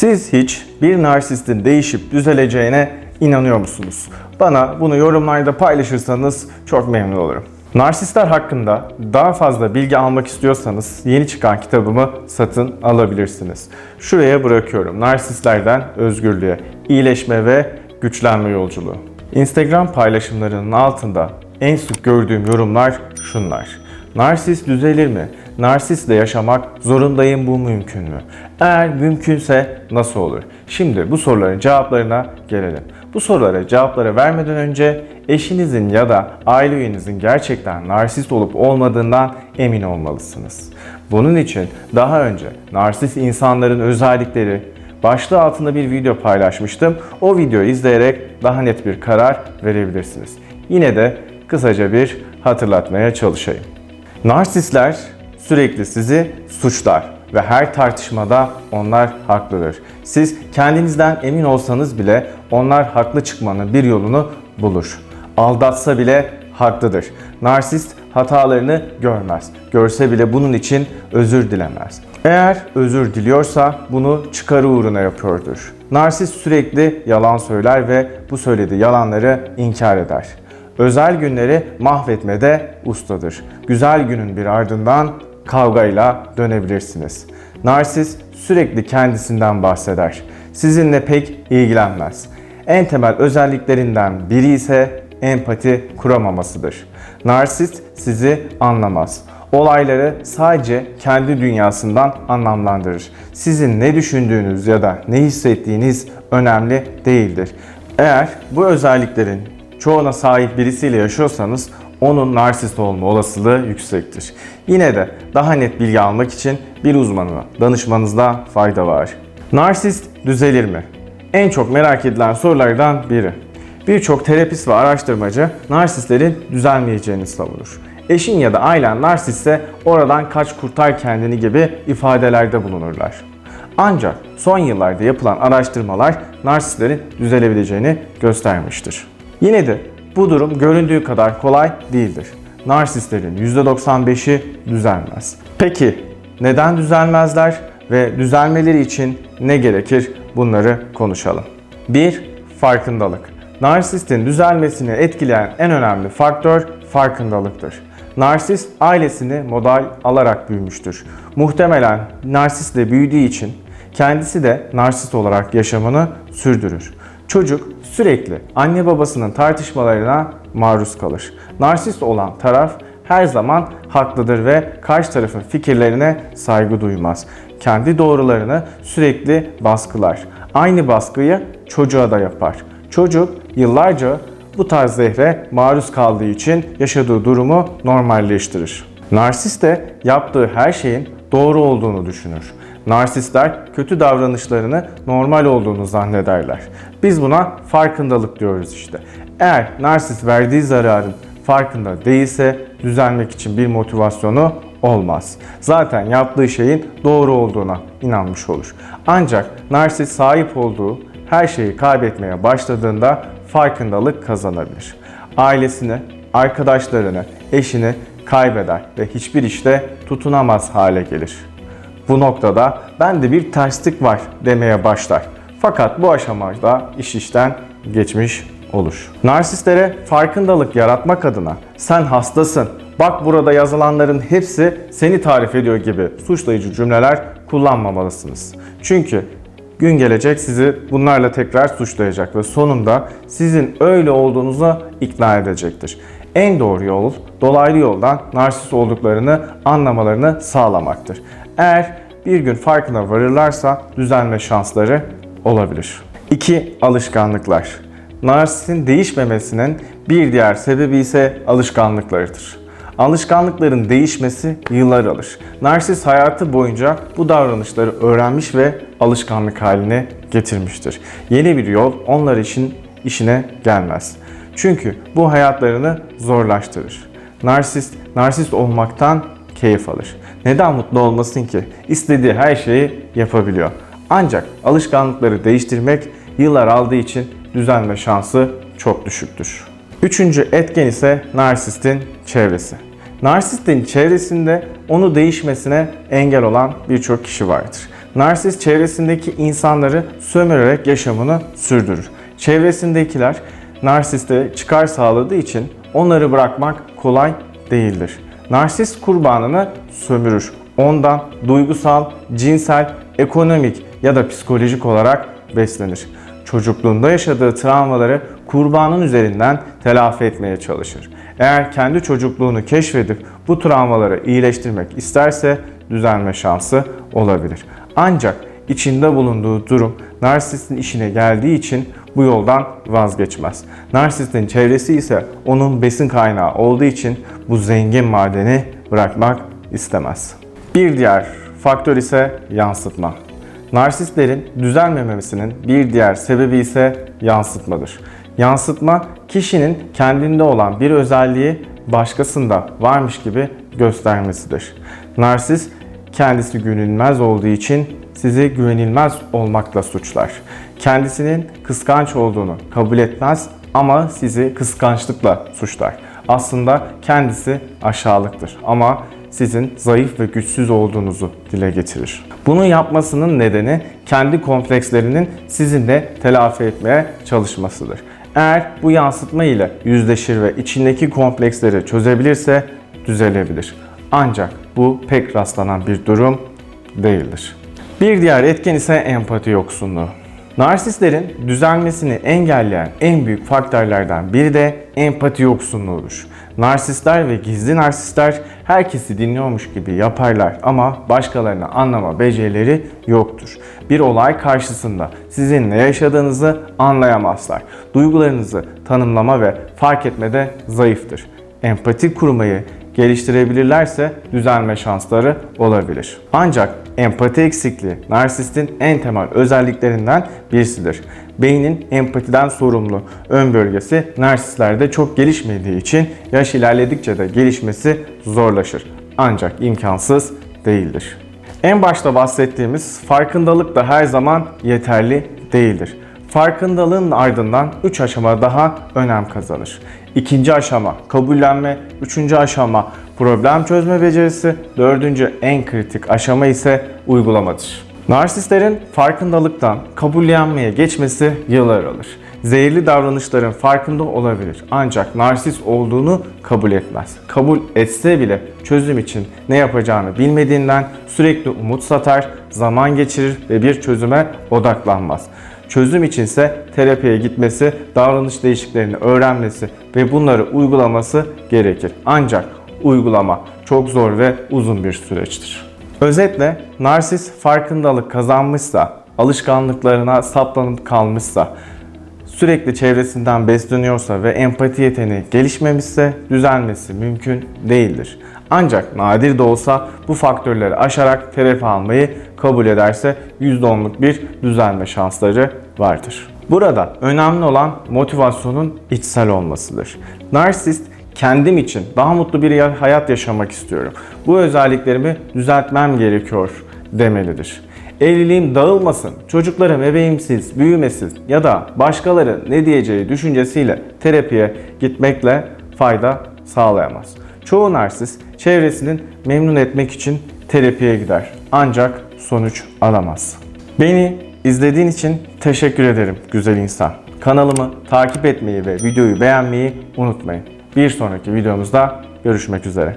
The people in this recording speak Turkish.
Siz hiç bir narsistin değişip düzeleceğine inanıyor musunuz? Bana bunu yorumlarda paylaşırsanız çok memnun olurum. Narsistler hakkında daha fazla bilgi almak istiyorsanız yeni çıkan kitabımı satın alabilirsiniz. Şuraya bırakıyorum. Narsistlerden özgürlüğe, iyileşme ve güçlenme yolculuğu. Instagram paylaşımlarının altında en sık gördüğüm yorumlar şunlar. Narsist düzelir mi? Narsistle yaşamak zorundayım bu mümkün mü? Eğer mümkünse nasıl olur? Şimdi bu soruların cevaplarına gelelim. Bu sorulara cevapları vermeden önce eşinizin ya da aile üyenizin gerçekten narsist olup olmadığından emin olmalısınız. Bunun için daha önce narsist insanların özellikleri başlığı altında bir video paylaşmıştım. O videoyu izleyerek daha net bir karar verebilirsiniz. Yine de kısaca bir hatırlatmaya çalışayım. Narsistler sürekli sizi suçlar ve her tartışmada onlar haklıdır. Siz kendinizden emin olsanız bile onlar haklı çıkmanın bir yolunu bulur. Aldatsa bile haklıdır. Narsist hatalarını görmez. Görse bile bunun için özür dilemez. Eğer özür diliyorsa bunu çıkarı uğruna yapıyordur. Narsist sürekli yalan söyler ve bu söylediği yalanları inkar eder. Özel günleri mahvetmede ustadır. Güzel günün bir ardından kavgayla dönebilirsiniz. Narsist sürekli kendisinden bahseder. Sizinle pek ilgilenmez. En temel özelliklerinden biri ise empati kuramamasıdır. Narsist sizi anlamaz. Olayları sadece kendi dünyasından anlamlandırır. Sizin ne düşündüğünüz ya da ne hissettiğiniz önemli değildir. Eğer bu özelliklerin çoğuna sahip birisiyle yaşıyorsanız onun narsist olma olasılığı yüksektir. Yine de daha net bilgi almak için bir uzmanına danışmanızda fayda var. Narsist düzelir mi? En çok merak edilen sorulardan biri. Birçok terapist ve araştırmacı narsistlerin düzelmeyeceğini savunur. Eşin ya da ailen narsistse oradan kaç kurtar kendini gibi ifadelerde bulunurlar. Ancak son yıllarda yapılan araştırmalar narsistlerin düzelebileceğini göstermiştir. Yine de bu durum göründüğü kadar kolay değildir. Narsistlerin %95'i düzelmez. Peki neden düzelmezler ve düzelmeleri için ne gerekir bunları konuşalım. 1. Farkındalık. Narsistin düzelmesini etkileyen en önemli faktör farkındalıktır. Narsist ailesini model alarak büyümüştür. Muhtemelen narsistle büyüdüğü için kendisi de narsist olarak yaşamını sürdürür. Çocuk sürekli anne babasının tartışmalarına maruz kalır. Narsist olan taraf her zaman haklıdır ve karşı tarafın fikirlerine saygı duymaz. Kendi doğrularını sürekli baskılar. Aynı baskıyı çocuğa da yapar. Çocuk yıllarca bu tarz zehre maruz kaldığı için yaşadığı durumu normalleştirir. Narsist de yaptığı her şeyin doğru olduğunu düşünür. Narsistler kötü davranışlarını normal olduğunu zannederler. Biz buna farkındalık diyoruz işte. Eğer narsist verdiği zararın farkında değilse düzelmek için bir motivasyonu olmaz. Zaten yaptığı şeyin doğru olduğuna inanmış olur. Ancak narsist sahip olduğu her şeyi kaybetmeye başladığında farkındalık kazanabilir. Ailesini, arkadaşlarını, eşini kaybeder ve hiçbir işte tutunamaz hale gelir. Bu noktada bende bir terslik var demeye başlar. Fakat bu aşamada iş işten geçmiş olur. Narsistlere farkındalık yaratmak adına sen hastasın, bak burada yazılanların hepsi seni tarif ediyor gibi suçlayıcı cümleler kullanmamalısınız. Çünkü gün gelecek sizi bunlarla tekrar suçlayacak ve sonunda sizin öyle olduğunuza ikna edecektir. En doğru yol dolaylı yoldan narsist olduklarını anlamalarını sağlamaktır. Eğer bir gün farkına varırlarsa düzelme şansları olabilir. 2. Alışkanlıklar. Narsistin değişmemesinin bir diğer sebebi ise alışkanlıklarıdır. Alışkanlıkların değişmesi yıllar alır. Narsist hayatı boyunca bu davranışları öğrenmiş ve alışkanlık haline getirmiştir. Yeni bir yol onlar için işine gelmez. Çünkü bu hayatlarını zorlaştırır. Narsist, narsist olmaktan keyif alır. Neden mutlu olmasın ki? İstediği her şeyi yapabiliyor. Ancak alışkanlıkları değiştirmek yıllar aldığı için düzelme şansı çok düşüktür. Üçüncü etken ise narsistin çevresi. Narsistin çevresinde onu değişmesine engel olan birçok kişi vardır. Narsist çevresindeki insanları sömürerek yaşamını sürdürür. Çevresindekiler narsiste çıkar sağladığı için onları bırakmak kolay değildir. Narsist kurbanını sömürür. Ondan duygusal, cinsel, ekonomik ya da psikolojik olarak beslenir. Çocukluğunda yaşadığı travmaları kurbanın üzerinden telafi etmeye çalışır. Eğer kendi çocukluğunu keşfedip bu travmaları iyileştirmek isterse düzelme şansı olabilir. Ancak içinde bulunduğu durum narsistin işine geldiği için bu yoldan vazgeçmez. Narsistin çevresi ise onun besin kaynağı olduğu için bu zengin madeni bırakmak istemez. Bir diğer faktör ise yansıtma. Narsistlerin düzelmemesinin bir diğer sebebi ise yansıtmadır. Yansıtma kişinin kendinde olan bir özelliği başkasında varmış gibi göstermesidir. Narsist kendisi güvenilmez olduğu için sizi güvenilmez olmakla suçlar. Kendisinin kıskanç olduğunu kabul etmez ama sizi kıskançlıkla suçlar. Aslında kendisi aşağılıktır ama sizin zayıf ve güçsüz olduğunuzu dile getirir. Bunu yapmasının nedeni kendi komplekslerinin sizinle telafi etmeye çalışmasıdır. Eğer bu yansıtma ile yüzleşir ve içindeki kompleksleri çözebilirse düzelebilir. Ancak bu pek rastlanan bir durum değildir. Bir diğer etken ise empati yoksunluğu. Narsistlerin düzelmesini engelleyen en büyük faktörlerden biri de empati yoksunluğudur. Narsistler ve gizli narsistler herkesi dinliyormuş gibi yaparlar ama başkalarını anlama becerileri yoktur. Bir olay karşısında sizin ne yaşadığınızı anlayamazlar. Duygularınızı tanımlama ve fark etmede zayıftır. Empati kurmayı geliştirebilirlerse düzelme şansları olabilir. Ancak empati eksikliği narsistin en temel özelliklerinden birisidir. Beynin empatiden sorumlu ön bölgesi narsistlerde çok gelişmediği için yaş ilerledikçe de gelişmesi zorlaşır. Ancak imkansız değildir. En başta bahsettiğimiz farkındalık da her zaman yeterli değildir. Farkındalığın ardından 3 aşama daha önem kazanır. İkinci aşama kabullenme, üçüncü aşama problem çözme becerisi, dördüncü en kritik aşama ise uygulamadır. Narsistlerin farkındalıktan kabullenmeye geçmesi yıllar alır. Zehirli davranışların farkında olabilir ancak narsist olduğunu kabul etmez. Kabul etse bile çözüm için ne yapacağını bilmediğinden sürekli umut satar, zaman geçirir ve bir çözüme odaklanmaz. Çözüm içinse terapiye gitmesi, davranış değişikliklerini öğrenmesi ve bunları uygulaması gerekir. Ancak uygulama çok zor ve uzun bir süreçtir. Özetle narsist farkındalık kazanmışsa, alışkanlıklarına saplanıp kalmışsa, sürekli çevresinden besleniyorsa ve empati yeteneği gelişmemişse düzelmesi mümkün değildir. Ancak nadir de olsa bu faktörleri aşarak terapi almayı kabul ederse %10'luk bir düzelme şansları vardır. Burada önemli olan motivasyonun içsel olmasıdır. Narsist kendim için daha mutlu bir hayat yaşamak istiyorum. Bu özelliklerimi düzeltmem gerekiyor demelidir. Evliliğim dağılmasın, çocuklarım bebeğimsiz, büyümesin ya da başkaları ne diyeceği düşüncesiyle terapiye gitmekle fayda sağlayamaz. Çoğu narsist çevresinin memnun etmek için terapiye gider. Ancak sonuç alamaz. Beni izlediğin için teşekkür ederim güzel insan. Kanalımı takip etmeyi ve videoyu beğenmeyi unutmayın. Bir sonraki videomuzda görüşmek üzere.